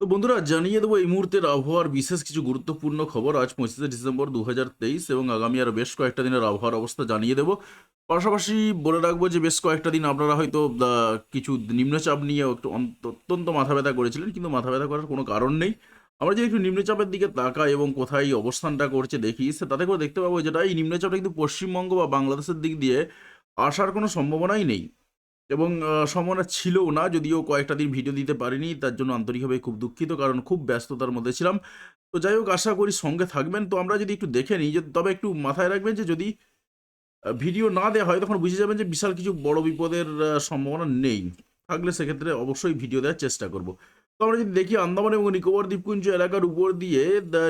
তো বন্ধুরা, জানিয়ে দেবো এই মুহূর্তের আবহাওয়ার বিশেষ কিছু গুরুত্বপূর্ণ খবর। আজ পঁচিশে ডিসেম্বর দু হাজার তেইশ এবং আগামী আরও বেশ কয়েকটা দিনের আবহাওয়ার অবস্থা জানিয়ে দেবো। পাশাপাশি বলে রাখব যে, বেশ কয়েকটা দিন আপনারা হয়তো কিছু নিম্নচাপ নিয়ে একটু অত্যন্ত মাথা ব্যথা করেছিলেন, কিন্তু মাথা ব্যথা করার কোনো কারণ নেই। আমরা যদি একটু নিম্নচাপের দিকে তাকাই এবং কোথায় অবস্থানটা করছে দেখি, সে তাতে করে দেখতে পাবো যেটা এই নিম্নচাপটা কিন্তু পশ্চিমবঙ্গ বা বাংলাদেশের দিক দিয়ে আসার কোনো সম্ভাবনাই নেই। এবং সম্ভাবনা ছিলও না, যদিও কয়েকটা দিন ভিডিও দিতে পারিনি, তার জন্য আন্তরিকভাবে খুব দুঃখিত, কারণ খুব ব্যস্ততার মধ্যে ছিলাম। তো যাই হোক, আশা করি সঙ্গে থাকবেন। তো আমরা যদি একটু দেখে নিই, যে তবে একটু মাথায় রাখবেন যে যদি ভিডিও না দেওয়া হয়, তখন বুঝে যাবেন যে বিশাল কিছু বড় বিপদের সম্ভাবনা নেই। থাকলে সেক্ষেত্রে অবশ্যই ভিডিও দেওয়ার চেষ্টা করব। তো আমরা যদি দেখি, আন্দামান এবং নিকোবর দ্বীপপুঞ্জ এলাকার উপর দিয়ে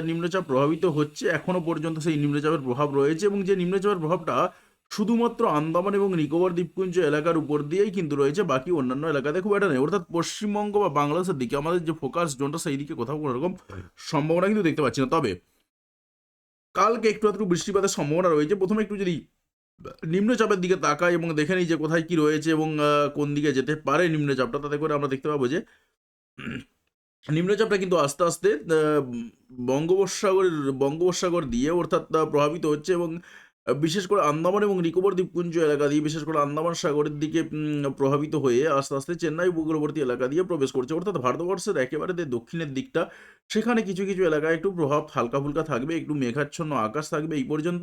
নিম্নচাপ প্রভাবিত হচ্ছে। এখনও পর্যন্ত সেই নিম্নচাপের প্রভাব রয়েছে এবং যে নিম্নচাপের প্রভাবটা শুধুমাত্র আন্দামান এবং নিকোবর দ্বীপপুঞ্জ এলাকার উপর দিয়েই কিন্তু রয়েছে বাকি অন্যান্য এলাকাতে খুব একটা নেই। অর্থাৎ পশ্চিমবঙ্গ বা বাংলাদেশের দিকে আমাদের যে ফোকাস জোনটা সেই দিকে কোথাও কোনো রকম সম্ভাবনা কিন্তু দেখতে পাচ্ছি না। তবে কালকে একটু একটু বৃষ্টিপাতের সম্ভাবনা রয়েছে। প্রথমে একটু যদি নিম্নচাপের দিকে তাকাই এবং দেখে নিই যে কোথায় কি রয়েছে এবং কোন দিকে যেতে পারে নিম্নচাপটা তাতে করে আমরা দেখতে পাবো যে নিম্নচাপটা কিন্তু আস্তে আস্তে বঙ্গোপসাগরের বঙ্গোপসাগর দিয়ে অর্থাৎ প্রভাবিত হচ্ছে এবং বিশেষ করে আন্দামান এবং নিকোবর দ্বীপপুঞ্জ এলাকা দিয়ে, বিশেষ করে আন্দামান সাগরের দিকে প্রভাবিত হয়ে আস্তে আস্তে চেন্নাই উপকূলবর্তী এলাকা দিয়ে প্রবেশ করছে। অর্থাৎ ভারতবর্ষের একেবারে দক্ষিণের দিকটা, সেখানে কিছু কিছু এলাকায় একটু প্রভাব হালকা ফুলকা থাকবে, একটু মেঘাচ্ছন্ন আকাশ থাকবে এই পর্যন্ত।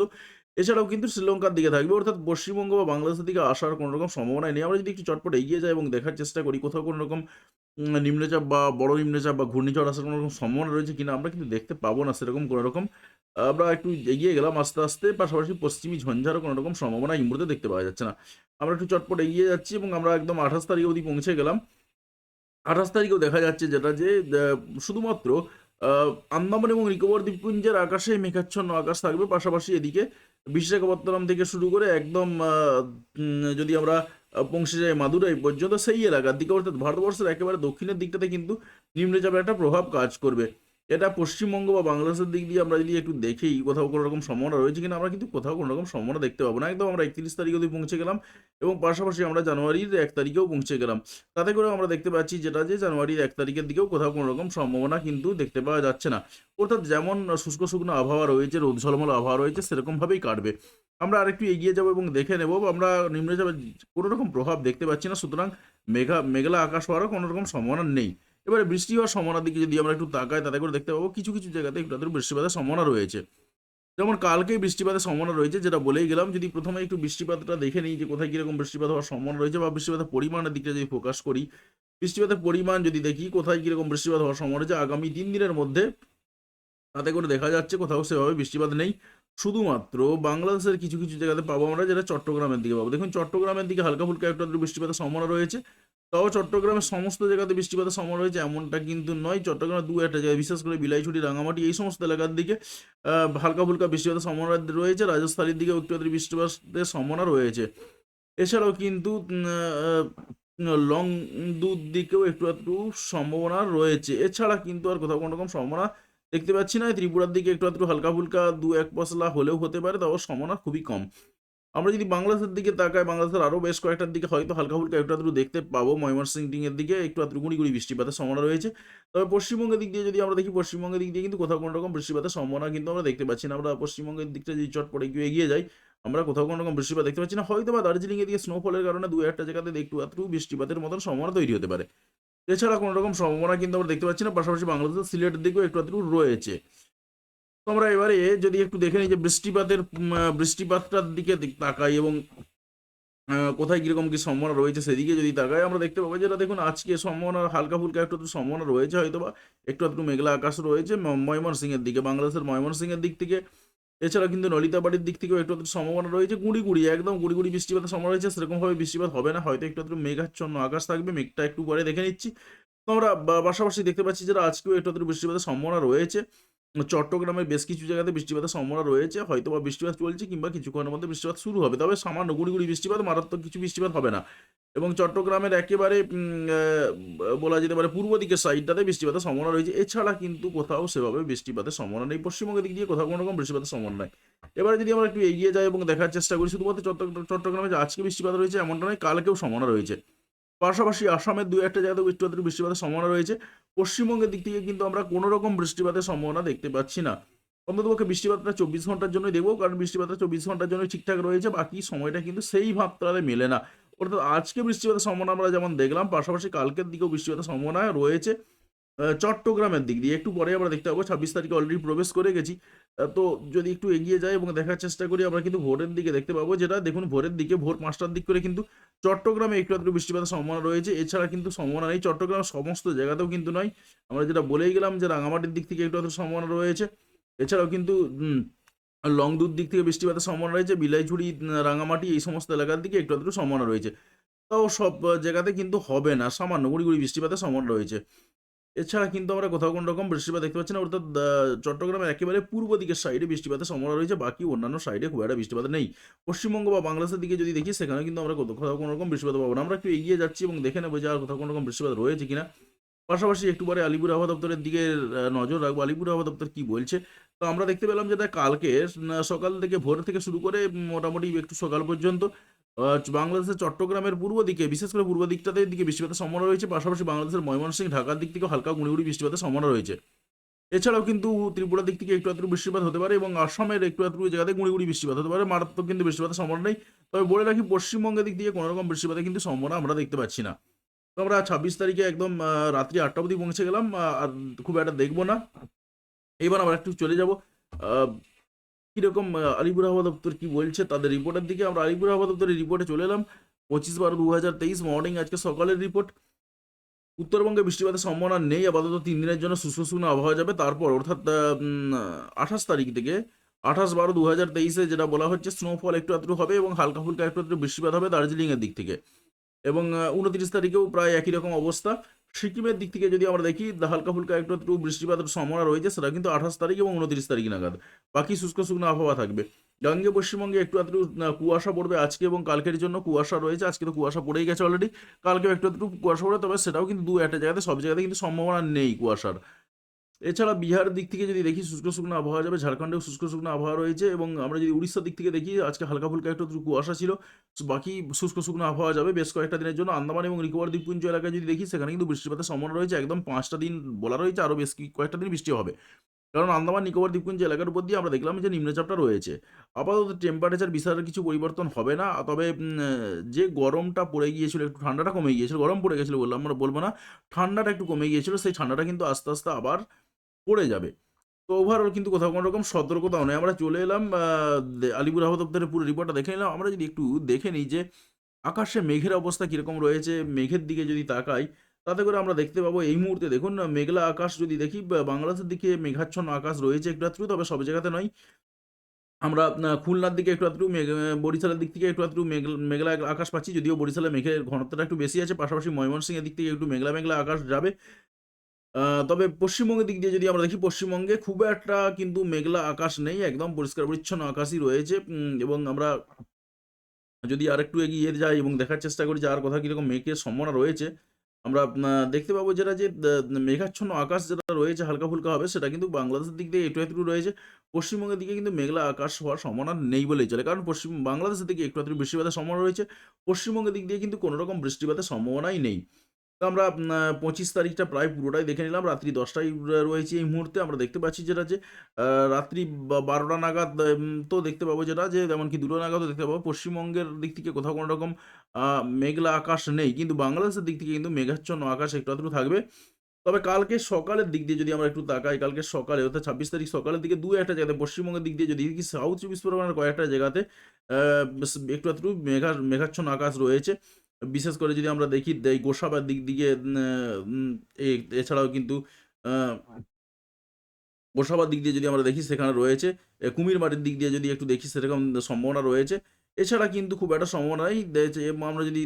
এছাড়াও কিন্তু শ্রীলঙ্কার দিকে থাকবে, অর্থাৎ পশ্চিমবঙ্গ বা বাংলাদেশের দিকে আসার কোনো রকম সম্ভাবনা নেই। আমরা যদি একটু চটপট এগিয়ে যাই এবং দেখার চেষ্টা করি, কোথাও কোনো রকম নিম্নচাপ বা বড় নিম্নচাপ বা ঘূর্ণিঝড় আসার কোনো রকম সম্ভাবনা রয়েছে কিনা, আমরা কিন্তু দেখতে পাবো না সেরকম কোনো রকম। আমরা একটু এগিয়ে গেলাম আস্তে আস্তে, পাশাপাশি পশ্চিমী ঝঞ্ঝারও কোনো রকম সম্ভাবনা এই মুহূর্তে দেখতে পাওয়া যাচ্ছে না। আমরা একটু চটপট এগিয়ে যাচ্ছি এবং আমরা একদম আঠাশ তারিখ অবধি পৌঁছে গেলাম। আঠাশ তারিখেও দেখা যাচ্ছে যেটা যে শুধুমাত্র আন্দামান এবং নিকোবর দ্বীপপুঞ্জের আকাশে মেঘাচ্ছন্ন আকাশ থাকবে। পাশাপাশি এদিকে বিশাখাপত্তনম থেকে শুরু করে একদম যদি আমরা পৌঁছে যাই মাদুরাই পর্যন্ত, সেই এলাকার দিকে, অর্থাৎ ভারতবর্ষের একেবারে দক্ষিণের দিকটাতে কিন্তু নিম্নচাপের একটা প্রভাব কাজ করবে। এটা পশ্চিমবঙ্গ বা বাংলাদেশের দিক দিয়ে আমরা যদি একটু দেখি, কোথাও কোনো রকম সম্ভাবনা রয়েছে কিনা, আমরা কিন্তু কোথাও কোনো রকম সম্ভাবনা দেখতে পাবো না। একদম আমরা একত্রিশ তারিখ অবধি পৌঁছে গেলাম এবং পাশাপাশি আমরা জানুয়ারির এক তারিখেও পৌঁছে গেলাম। তাতে করে আমরা দেখতে পাচ্ছি যেটা যে জানুয়ারির এক তারিখের দিকেও কোথাও কোনো রকম সম্ভাবনা কিন্তু দেখতে পাওয়া যাচ্ছে না। অর্থাৎ যেমন শুষ্ক শুকনো আবহাওয়া রয়েছে, রোদ ঝলমল আবহাওয়া রয়েছে, সেরকমভাবেই কাটবে। আমরা আরেকটু এগিয়ে যাব এবং দেখে নেব আমরা নিম্নচাপের কোনো রকম প্রভাব দেখতে পাচ্ছি না, সুতরাং মেঘা, মেঘলা আকাশ হওয়ারও কোনো রকম সম্ভাবনা নেই। এবারে বৃষ্টি হওয়ার সম্ভাবনার দিকে যদি আমরা একটু তাকাই, তাতে করে দেখতে পাবো কিছু কিছু জায়গাতে একটু আধটু বৃষ্টিপাতের সম্ভাবনা রয়েছে। যেমন কালকেই বৃষ্টিপাতের সম্ভাবনা রয়েছে, যেটা বলেই গেলাম, যদি প্রথমে একটু বৃষ্টিপাতটা দেখে নিই যে কোথায় কীরকম বৃষ্টিপাত হওয়ার সম্ভাবনা রয়েছে বা বৃষ্টিপাতের পরিমাণের দিকটা যদি ফোকাস করি, বৃষ্টিপাতের পরিমাণ যদি দেখি কোথায় কীরকম বৃষ্টিপাত হওয়ার সম্ভাবনা রয়েছে, আগামী তিন দিনের মধ্যে তাতে করে দেখা যাচ্ছে কোথাও সেভাবে বৃষ্টিপাত নেই। শুধুমাত্র বাংলাদেশের কিছু কিছু জায়গাতে পাবো আমরা, যেটা চট্টগ্রামের দিকে পাবো। দেখুন, চট্টগ্রামের দিকে হালকা ফুলকা একটু বৃষ্টিপাতের সম্ভাবনা রয়েছে। তাও চট্টগ্রামের সমস্ত জায়গাতে বৃষ্টিপাতের সম্ভাবনা রয়েছে, এমনটা কিন্তু নয়। চট্টগ্রামের দু একটা জায়গায়, বিশেষ করে বিলাইছড়ি, রাঙামাটি, এই সমস্ত এলাকার দিকে হালকা ফুলকা বৃষ্টিপাতের সম্ভাবনা রয়েছে। রাজস্থানের দিকেও একটু বৃষ্টিপাতের সম্ভাবনা রয়েছে। এছাড়াও কিন্তু লং দুধ দিকেও একটু একটু সম্ভাবনা রয়েছে। এছাড়া কিন্তু আর কোথাও কোনো রকম সম্ভাবনা দেখতে পাচ্ছি না। ত্রিপুরার দিকে একটু একটু হালকা ফুলকা দু এক পশলা হলেও হতে পারে তাও সম্ভাবনা খুবই কম। আমরা যদি বাংলাদেশের দিকে তাকাই বাংলাদেশের আরও বেশ কয়েকটার দিকে, হয়তো হালকা ফুলকা একটু আধটু দেখতে পাবো। ময়মনসিং এর দিকে একটু আধটু গুড়ি গুড়ি বৃষ্টিপাতের সম্ভাবনা রয়েছে। তবে পশ্চিমবঙ্গের দিক দিয়ে যদি আমরা দেখি, পশ্চিমবঙ্গের দিক দিয়ে কিন্তু কোথাও কোনো রকম বৃষ্টিপাতের সম্ভাবনা কিন্তু আমরা দেখতে পাচ্ছি না। আমরা পশ্চিমবঙ্গের দিকটা যদি চটপটে একটু এগিয়ে যাই, আমরা কোথাও কোনো রকম বৃষ্টিপাত দেখতে পাচ্ছি না। হয়তো বা দার্জিলিং এর দিকে স্নোফলের কারণে দু একটা জায়গাতে একটু আধটু বৃষ্টিপাতের মতন সম্ভাবনা তৈরি হতে পারে। এছাড়া কোনো রকম সম্ভাবনা কিন্তু আমরা দেখতে পাচ্ছি না। পাশাপাশি বাংলাদেশের সিলেটের দিকেও একটু আধটু রয়েছে। তো আমরা এবারে যদি একটু দেখে নিই যে বৃষ্টিপাতের বৃষ্টিপাতটার দিকে তাকাই এবং কোথায় কীরকম কি সম্ভাবনা রয়েছে সেদিকে যদি তাকাই, আমরা দেখতে পাবো যেটা দেখুন আজকে সম্ভাবনা হালকা ফুলকা একটু একটু সম্ভাবনা রয়েছে হয়তো বা একটু একটু মেঘলা আকাশ রয়েছে ময়মনসিংহের দিকে, বাংলাদেশের ময়মনসিংহের দিক থেকে, এছাড়া কিন্তু নলিতাবাড়ির দিক থেকেও একটু একটু সম্ভাবনা রয়েছে, গুঁড়ি গুঁড়ি, একদম গুঁড়ি গুঁড়ি বৃষ্টিপাতের সম্ভাবনা রয়েছে, সেরকমভাবে বৃষ্টিপাত হবে না, হয়তো একটু একটু মেঘাচ্ছন্ন আকাশ থাকবে, মেঘটা একটু পরে দেখে নিচ্ছি। তো আমরা পাশাপাশি দেখতে পাচ্ছি যেটা আজকেও একটু একটু বৃষ্টিপাতের সম্ভাবনা রয়েছে। চট্টগ্রামে বেশ কিছু জায়গাতে বৃষ্টিপাতের সম্ভাবনা রয়েছে হয়তো বা বৃষ্টিপাত চলছে কিংবা কিছুক্ষণের মধ্যে বৃষ্টিপাত শুরু হবে। তবে সামান্য গুড়ি বৃষ্টিপাত, মারাত্মক কিছু বৃষ্টিপাত হবে না। এবং চট্টগ্রামের একেবারে বলা যেতে পারে পূর্ব দিকের সাইডটাতে বৃষ্টিপাতের সম্ভাবনা রয়েছে। এছাড়া কিন্তু কোথাও সেভাবে বৃষ্টিপাতের সম্ভাবনা নেই। পশ্চিমবঙ্গের দিক দিয়ে কোথাও কোনো রকম বৃষ্টিপাতের সম্ভাবনা নেই। এবারে যদি আমরা একটু এগিয়ে যাই এবং দেখার চেষ্টা করি, শুধুমাত্র চট্টগ্রামে যে আজকে বৃষ্টিপাত রয়েছে এমনটা নয়, কালকেও সম্ভাবনা রয়েছে। পাশাপাশি আসামের দু একটা জায়গাতেও বৃষ্টিপাতের বৃষ্টিপাতের সম্ভাবনা রয়েছে। পশ্চিমবঙ্গের দিক থেকে কিন্তু আমরা কোনো রকম বৃষ্টিপাতের সম্ভাবনা দেখতে পাচ্ছি না। অন্ততপক্ষে বৃষ্টিপাতটা চব্বিশ ঘণ্টার জন্যই দেখব, কারণ বৃষ্টিপাতটা চব্বিশ ঘণ্টার জন্য ঠিকঠাক রয়েছে, বাকি সময়টা কিন্তু সেই মাত্রায় মেলে না। অর্থাৎ আজকে বৃষ্টিপাতের সম্ভাবনা আমরা যেমন দেখলাম, পাশাপাশি কালকের দিকেও বৃষ্টিপাতের সম্ভাবনা রয়েছে। চট্টগ্রামের দিক দিয়ে একটু পরে আমরা দেখতে পাবো, ছাব্বিশ তারিখে অলরেডি প্রবেশ করে গেছি। তো যদি একটু এগিয়ে যায় এবং দেখার চেষ্টা করি আমরা কিন্তু ভোরের দিকে দেখতে পাবো যেটা দেখুন ভোরের দিকে ভোর পাঁচটার দিক করে কিন্তু চট্টগ্রামে একটু আধটু বৃষ্টিপাতের সম্ভাবনা রয়েছে। এছাড়া কিন্তু সম্ভাবনা নেই। চট্টগ্রামের সমস্ত জায়গাতেও কিন্তু নয়। আমরা যেটা বলেই গেলাম যে রাঙামাটির দিক থেকে একটু আধটু সম্ভাবনা রয়েছে। এছাড়াও কিন্তু লংদুর দিক থেকে বৃষ্টিপাতের সম্ভাবনা রয়েছে। বিলাইছড়ি উম, রাঙামাটি এই সমস্ত এলাকার দিকে একটু আধটু সম্ভাবনা রয়েছে। তাও সব জায়গাতে কিন্তু হবে না। সামান্য গুড়ি গুড়ি বৃষ্টিপাতের সম্ভাবনা রয়েছে। এছাড়া কিন্তু আমরা কোথাও কোনো রকম বৃষ্টিপাত দেখতে পাচ্ছি না, অর্থাৎ চট্টগ্রামের একেবারে পূর্ব দিকের সাইডে বৃষ্টিপাতের সম্ভাবনা রয়েছে, বাকি অন্যান্য সাইডে খুব একটা বৃষ্টিপাত নেই। পশ্চিমবঙ্গ বা বাংলাদেশের দিকে যদি দেখি সেখানে কিন্তু আমরা কোথাও কোনো রকম বৃষ্টিপাত পাবো না। আমরা একটু এগিয়ে যাচ্ছি এবং দেখে নেব যে আর কোথাও কোনো রকম বৃষ্টিপাত রয়েছে কিনা। পাশাপাশি একটু পরে আলিপুর আবহাওয়া দপ্তরের দিকে নজর রাখব, আলিপুর আবহাওয়া দপ্তর কি বলছে। তো আমরা দেখতে পেলাম যেটা কালকে সকাল থেকে ভোর থেকে শুরু করে মোটামুটি একটু সকাল পর্যন্ত বাংলাদেশের চট্টগ্রামের পূর্ব দিকে, বিশেষ করে পূর্ব দিকটাতে দিকে বৃষ্টিপাতের সম্ভাবনা রয়েছে, পাশাপাশি বাংলাদেশের ময়মনসিংহ, ঢাকার দিক থেকে হালকা গুঁড়ি বৃষ্টিপাতের সম্ভাবনা রয়েছে। এছাড়াও কিন্তু ত্রিপুরার দিক থেকে একটু আধটু বৃষ্টিপাত হতে পারে এবং আসামের একটু আধটু জায়গাতে গুঁড়ি গুঁড়ি বৃষ্টিপাত হতে পারে, মারাত্মক কিন্তু বৃষ্টিপাতের সম্ভাবনা নেই। তবে বলে রাখি, পশ্চিমবঙ্গের দিক দিয়ে কোনো রকম বৃষ্টিপাতের কিন্তু সম্ভাবনা আমরা দেখতে পাচ্ছি না। তো আমরা ছাব্বিশ তারিখে একদম রাত্রি আটটা অবধি পৌঁছে গেলাম আর খুব একটা দেখব না। এবার আমরা একটু চলে যাব। কীরকম আলিপুর আবহাওয়া দপ্তর কি বলছে তাদের রিপোর্টের দিকে। আমরা আলিপুর আবহাওয়া দপ্তরের রিপোর্টে চলে এলাম। পঁচিশ বারো দু হাজার তেইশ মর্নিং আজকে সকালের রিপোর্ট উত্তরবঙ্গে বৃষ্টিপাতের সম্ভাবনা নেই, আপাতত তিন দিনের জন্য শুষ্ক শুকনো আবহাওয়া যাবে। তারপর অর্থাৎ আঠাশ তারিখ থেকে আঠাশ বারো দু হাজার তেইশে যেটা বলা হচ্ছে স্নোফল একটু আধটু হবে এবং হালকা ফুলকা একটু আধটু বৃষ্টিপাত হবে দার্জিলিংয়ের দিক থেকে। এবং উনত্রিশ তারিখেও প্রায় একই রকম অবস্থা। সিকিমের দিক থেকে যদি আমরা দেখি হালকা ফুলকা একটু একটু বৃষ্টিপাতের সম্ভাবনা রয়েছে, সেটা কিন্তু আঠাশ তারিখ এবং উনত্রিশ তারিখ নাগাদ। বাকি শুষ্ক শুকনো আবহাওয়া থাকবে। গাঙ্গে পশ্চিমবঙ্গে একটু একটু কুয়াশা পড়বে আজকে এবং কালকের জন্য কুয়াশা রয়েছে। আজকে তো কুয়াশা পড়েই গেছে অলরেডি কালকেও একটু একটু কুয়াশা পড়ে, তবে সেটাও কিন্তু দু একটা জায়গাতে, সব জায়গাতে কিন্তু সম্ভাবনা নেই কুয়াশার। এছাড়া বিহারের দিক থেকে যদি দেখি শুষ্ক শুকনো আবহাওয়া যাবে, ঝাড়খণ্ডেও শুষ্ক শুকনো আবহাওয়া রয়েছে এবং আমরা যদি উড়িষ্যার দিক থেকে দেখি, আজকে হালকা ফুলকা একটু কুয়াশা ছিল বাকি শুষ্ক শুকনো আবহাওয়া যাবে বেশ কয়েকটা দিনের জন্য। আন্দামান এবং নিকোবর দ্বীপপুঞ্জ এলাকায় যদি দেখি, সেখানে কিন্তু বৃষ্টিপাতের সম্ভাবনা রয়েছে। একদম পাঁচটা দিন বলা রয়েছে, আরও বেশ কয়েকটা দিন বৃষ্টি হবে। কারণ আন্দামান নিকোবর দ্বীপপুঞ্জ এলাকার উপর দিয়ে আমরা দেখলাম যে নিম্নচাপটা রয়েছে। আপাতত টেম্পারেচার বিশাল কিছু পরিবর্তন হবে না, তবে যে গরমটা পড়ে গিয়েছিল, একটু ঠান্ডাটা কমে গিয়েছিল, গরম পড়ে গেছিল বললাম আমরা, বলব না, ঠান্ডাটা একটু কমে গিয়েছিল, সেই ঠান্ডাটা কিন্তু আস্তে আস্তে আবার পড়ে যাবে। তো ওভারঅল কিন্তু কোথাও কোনো রকম সতর্কতাও নেই। আমরা চলে এলাম আলিপুর আবহাওয়া পুরো রিপোর্টটা দেখে নিলাম। আমরা যদি একটু দেখে নিই যে আকাশে মেঘের অবস্থা কীরকম রয়েছে, মেঘের দিকে যদি তাকাই, তাতে করে আমরা দেখতে পাবো এই মুহূর্তে দেখুন, মেঘলা আকাশ যদি দেখি বাংলাদেশের দিকে মেঘাচ্ছন্ন আকাশ রয়েছে একটু আধটু, তবে সব জায়গাতে নয়। আমরা খুলনার দিকে একটু আধটু মেঘ বরিশালের দিক থেকে একটু মেঘ, মেঘলা আকাশ পাচ্ছি, যদিও বরিশালে মেঘের ঘনত্বটা একটু বেশি আছে, পাশাপাশি ময়মনসিংহের দিক থেকে একটু মেঘলা মেঘলা আকাশ যাবে। তবে পশ্চিমবঙ্গের দিক দিয়ে যদি আমরা দেখি, পশ্চিমবঙ্গে খুব একটা কিন্তু মেঘলা আকাশ নেই, একদম পরিষ্কার পরিচ্ছন্ন আকাশই রয়েছে এবং আমরা যদি আরেকটু এগিয়ে যাই এবং দেখার চেষ্টা করি যে আর কোথাও কীরকম মেঘের সম্ভাবনা রয়েছে, আমরা দেখতে পাবো যেটা যে মেঘাচ্ছন্ন আকাশ যেটা রয়েছে, হালকা ফুলকা হবে, সেটা কিন্তু বাংলাদেশের দিক দিয়ে একটু একটু রয়েছে। পশ্চিমবঙ্গের দিকে কিন্তু মেঘলা আকাশ হওয়ার সম্ভাবনা নেই বলেই চলে, কারণ পশ্চিম, বাংলাদেশের দিকে একটু একটু বৃষ্টিপাতের সম্ভাবনা রয়েছে, পশ্চিমবঙ্গের দিক দিয়ে কিন্তু কোনো রকম বৃষ্টিপাতের সম্ভাবনাই নেই। আমরা পঁচিশ তারিখটা প্রায় পুরোটাই দেখে নিলাম। রাত্রি দশটায় রয়েছে এই মুহূর্তে। আমরা দেখতে পাচ্ছি যেটা যে রাত্রি বারোটা নাগাদ তো দেখতে পাবো যেটা যে এমনকি দুটো নাগাদও দেখতে পাবো। পশ্চিমবঙ্গের দিক থেকে কোথাও কোনো রকম মেঘলা আকাশ নেই। কিন্তু বাংলাদেশের দিক থেকে কিন্তু মেঘাচ্ছন্ন আকাশ একটু আধটু থাকবে। তবে কালকে সকালের দিক দিয়ে যদি আমরা একটু তাকাই, কালকে সকালে, অর্থাৎ ছাব্বিশ তারিখ সকালের দিকে দু একটা জায়গাতে, পশ্চিমবঙ্গের দিক দিয়ে যদি দেখি সাউথ চব্বিশ পরগনার কয়েকটা জায়গাতে একটু একটু মেঘা, মেঘাচ্ছন্ন আকাশ রয়েছে। বিশেষ করে যদি আমরা দেখি, এই গোসাবার দিক দিকে এছাড়াও কিন্তু গোসাবার দিক দিয়ে যদি আমরা দেখি, সেখানে রয়েছে কুমির কুমিরমারির দিক দিয়ে যদি একটু দেখি, সেরকম সম্ভাবনা রয়েছে। এছাড়া কিন্তু খুব একটা সম্ভাবনা নেই আমরা যদি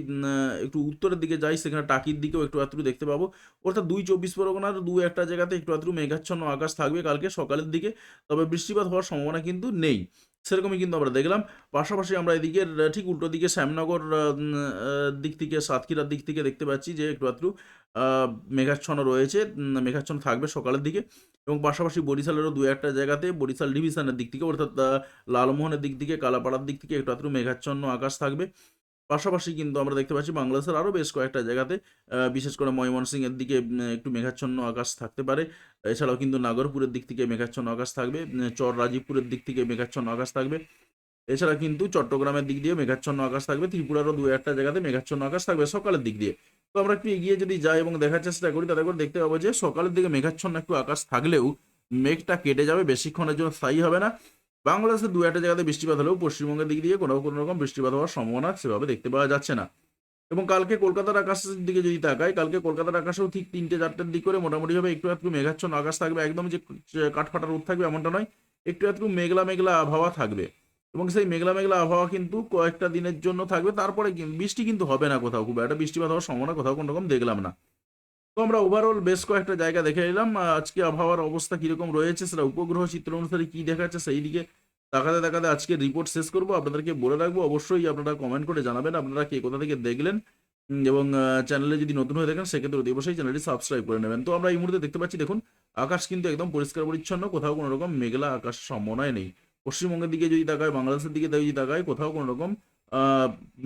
একটু উত্তরের দিকে যাই, সেখানে টাকির দিকেও একটু আধটু দেখতে পাবো। অর্থাৎ দুই চব্বিশ পরগনার দু একটা জায়গাতে একটু আধটু মেঘাচ্ছন্ন আকাশ থাকবে কালকে সকালের দিকে, তবে বৃষ্টিপাত হওয়ার সম্ভাবনা কিন্তু নেই। সেরকমই কিন্তু আমরা দেখলাম। পাশাপাশি আমরা এদিকে ঠিক উল্টো দিকে শ্যামনগর দিক থেকে, সাতক্ষীরার দিক থেকে দেখতে পাচ্ছি যে একটু আধটু মেঘাচ্ছন্ন রয়েছে মেঘাচ্ছন্ন থাকবে সকালের দিকে। এবং পাশাপাশি বরিশালেরও দু একটা জায়গাতে বরিশাল ডিভিশনের দিক থেকে, অর্থাৎ লালমোহনের দিক থেকে, কালাপাড়ার দিক থেকে একটু আধটু মেঘাচ্ছন্ন আকাশ থাকবে। পাশাপাশি কিন্তু আমরা দেখতে পাচ্ছি বাংলাদেশের আরও বেশ কয়েকটা জায়গাতে বিশেষ করে ময়মনসিংহের দিকে একটু মেঘাচ্ছন্ন আকাশ থাকতে পারে। এছাড়াও কিন্তু নাগরপুরের দিক থেকে মেঘাচ্ছন্ন আকাশ থাকবে চর রাজীবপুরের দিক থেকে মেঘাচ্ছন্ন আকাশ থাকবে। এছাড়া কিন্তু চট্টগ্রামের দিক দিয়ে মেঘাচ্ছন্ন আকাশ থাকবে, ত্রিপুরারও দু একটা জায়গাতে মেঘাচ্ছন্ন আকাশ থাকবে সকালের দিক দিয়ে। তো আমরা একটু এগিয়ে যদি যাই এবং দেখার চেষ্টা করি, তাতে করে দেখতে পাবো যে সকালের দিকে মেঘাচ্ছন্ন একটু আকাশ থাকলেও মেঘটা কেটে যাবে, বেশিক্ষণের জন্য স্থায়ী হবে না। বাংলাদেশের দু একটা জায়গাতে বৃষ্টিপাত হলেও পশ্চিমবঙ্গের দিক দিয়ে কোনো কোনো রকম বৃষ্টিপাত হওয়ার সম্ভাবনা সেভাবে দেখতে পাওয়া যাচ্ছে না। এবং কালকে কলকাতার আকাশের দিকে যদি তাকাই, কালকে কলকাতার আকাশেও ঠিক তিনটে চারটের দিক করে মোটামুটিভাবে একটু একটু মেঘাচ্ছন্ন আকাশ থাকবে। একদম যে কাঠফাটা রোদ থাকবে এমনটা নয়, একটু একটু মেঘলা মেঘলা আবহাওয়া থাকবে। এবং সেই মেঘলা মেঘলা আবহাওয়া কিন্তু কয়েকটা দিনের জন্য থাকবে। তারপরে বৃষ্টি কিন্তু হবে না কোথাও খুব একটা। বৃষ্টিপাত হওয়ার সম্ভাবনা কোথাও কোনো রকম দেখলাম না। আমরা ওভারঅল বেশ কয়েকটা জায়গা দেখে নিলাম। আজকে আবহাওয়ার অবস্থা কীরকম রয়েছে, সেটা উপগ্রহ চিত্র অনুসারে কি দেখাচ্ছে সেই দিকে তাকাতে তাকাতে আজকে রিপোর্ট শেষ করব। আপনাদেরকে বলে রাখব, অবশ্যই আপনারা কমেন্ট করে জানাবেন আপনারা কে কোথা থেকে দেখলেন। এবং চ্যানেলে যদি নতুন হয়ে থাকেন, সেক্ষেত্রে অতি অবশ্যই চ্যানেলটি সাবস্ক্রাইব করে নেবেন। তো আমরা এই মুহূর্তে দেখতে পাচ্ছি, দেখুন, আকাশ কিন্তু একদম পরিষ্কার পরিচ্ছন্ন, কোথাও কোনো রকম মেঘলা আকাশ সম্ভাবনায় নেই। পশ্চিমবঙ্গের দিকে যদি তাকায়, বাংলাদেশের দিকে যদি তাকায়, কোথাও কোনো রকম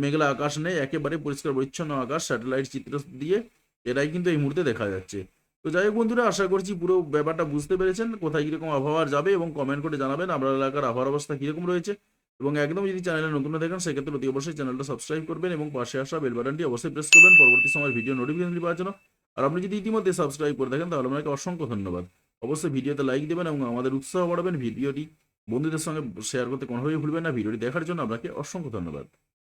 মেঘলা আকাশ নেই, একেবারে পরিষ্কার পরিচ্ছন্ন আকাশ স্যাটেলাইট চিত্র দিয়ে। এটাই কিন্তু এই মুহূর্তে দেখা যাচ্ছে। তো যাই হোক বন্ধুরা, আশা করছি পুরো ব্যাপারটা বুঝতে পেরেছেন, কোথায় কীরকম আবহাওয়া যাবে এবং কমেন্ট করে জানাবেন আপনার এলাকার আবহাওয়ার অবস্থা কীরকম রয়েছে। এবং একদম যদি চ্যানেলে নতুন না দেখেন সেক্ষেত্রে অতি অবশ্যই চ্যানেলটা সাবস্ক্রাইব করবেন এবং পাশে আসা বেল বাটনটি অবশ্যই প্রেস করবেন, পরবর্তী সময় ভিডিও নোটিফিকেশন পাওয়ার জন্য। আর আপনি যদি ইতিমধ্যে সাবস্ক্রাইব করে থাকেন, তাহলে আপনাকে অসংখ্য ধন্যবাদ। অবশ্যই ভিডিওতে লাইক দেবেন এবং আমাদের উৎসাহ বাড়াবেন ভিডিওটি বন্ধুদের সঙ্গে শেয়ার করতে কোনোভাবেই ভুলবেন না ভিডিওটি দেখার জন্য আপনাকে অসংখ্য ধন্যবাদ।